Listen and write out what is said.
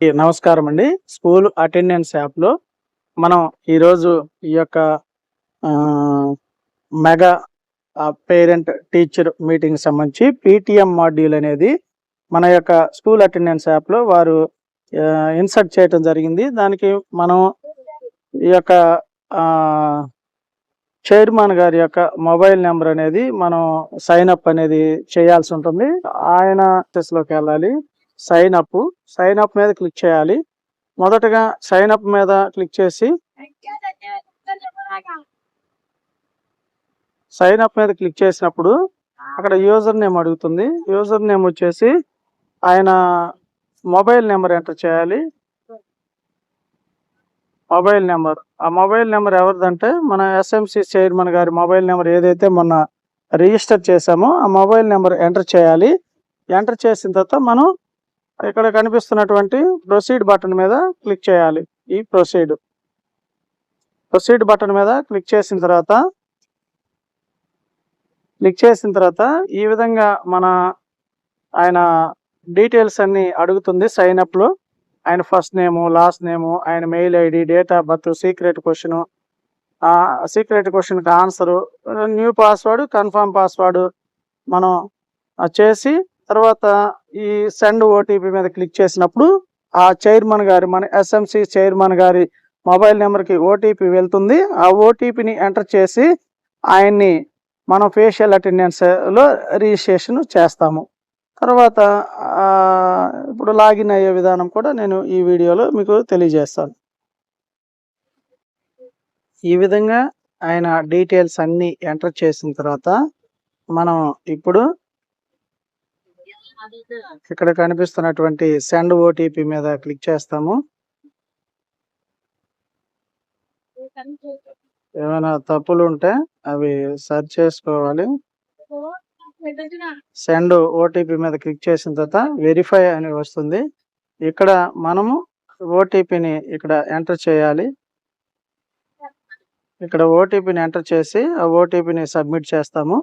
నమస్కారం అండి. School attendance యాప్లో మనం ఈరోజు ఈ యొక్క ఆ, మెగా పేరెంట్ టీచర్ మీటింగ్ సంబంధించి పీటీఎం మాడ్యూల్ అనేది మన యొక్క స్కూల్ అటెండెన్స్ యాప్లో వారు ఇన్సర్ట్ చేయటం జరిగింది. దానికి మనం ఈ యొక్క చైర్మన్ గారి యొక్క మొబైల్ నెంబర్ అనేది మనం సైన్ అప్ అనేది చేయాల్సి ఉంటుంది. ఆయన లోకి వెళ్ళాలి. సైన్ అప్ సైన్ అప్ మీద క్లిక్ చేయాలి. మొదటగా సైన్ అప్ మీద క్లిక్ చేసి సైన్ అప్ మీద క్లిక్ చేసినప్పుడు అక్కడ యూజర్ నేమ్ అడుగుతుంది. యూజర్ నేమ్ వచ్చేసి ఆయన మొబైల్ నెంబర్ ఎంటర్ చేయాలి. Mobile number. ఆ మొబైల్ నెంబర్ ఎవరిదంటే మన ఎస్ఎంసి చైర్మన్ గారి మొబైల్ నెంబర్ ఏదైతే మొన్న రిజిస్టర్ చేశామో ఆ మొబైల్ నెంబర్ ఎంటర్ చేయాలి. ఎంటర్ చేసిన తర్వాత మనం ఇక్కడ కనిపిస్తున్నటువంటి ప్రొసీడ్ బటన్ మీద క్లిక్ చేయాలి. ఈ ప్రొసీడ్. ప్రొసీడ్ బటన్ మీద క్లిక్ చేసిన తర్వాత క్లిక్ చేసిన తర్వాత ఈ విధంగా మన ఆయన డీటెయిల్స్ అన్ని అడుగుతుంది సైన్ ఆయన ఫస్ట్ నేము లాస్ట్ నేము ఆయన mail ID date of birth secret question. Secret క్వశ్చన్కి answer new password confirm password మనం చేసి తర్వాత ఈ సెండ్ ఓటీపీ మీద క్లిక్ చేసినప్పుడు ఆ చైర్మన్ గారి మన ఎస్ఎంసి చైర్మన్ గారి మొబైల్ నెంబర్కి ఓటీపీ వెళ్తుంది. ఆ ఓటీపీని ఎంటర్ చేసి ఆయన్ని మనం ఫేషియల్ అటెండెన్స్లో రిజిస్ట్రేషన్ చేస్తాము. తర్వాత ఇప్పుడు లాగిన్ అయ్యే విధానం కూడా నేను ఈ వీడియోలో మీకు తెలియజేస్తాను. ఈ విధంగా ఆయన డీటెయిల్స్ అన్నీ ఎంటర్ చేసిన తర్వాత మనం ఇప్పుడు ఇక్కడ కనిపిస్తున్నటువంటి సెండ్ ఓటీపీ మీద క్లిక్ చేస్తాము. ఏమైనా తప్పులు ఉంటే అవి సెర్చ్ చేసుకోవాలి. సెండ్ ఓటీపీ మీద క్లిక్ చేసిన తర్వాత వెరిఫై అని వస్తుంది. ఇక్కడ మనము ఓటీపీని ఇక్కడ ఎంటర్ చేయాలి. ఇక్కడ ఓటీపీని ఎంటర్ చేసి ఆ ఓటీపీని సబ్మిట్ చేస్తాము.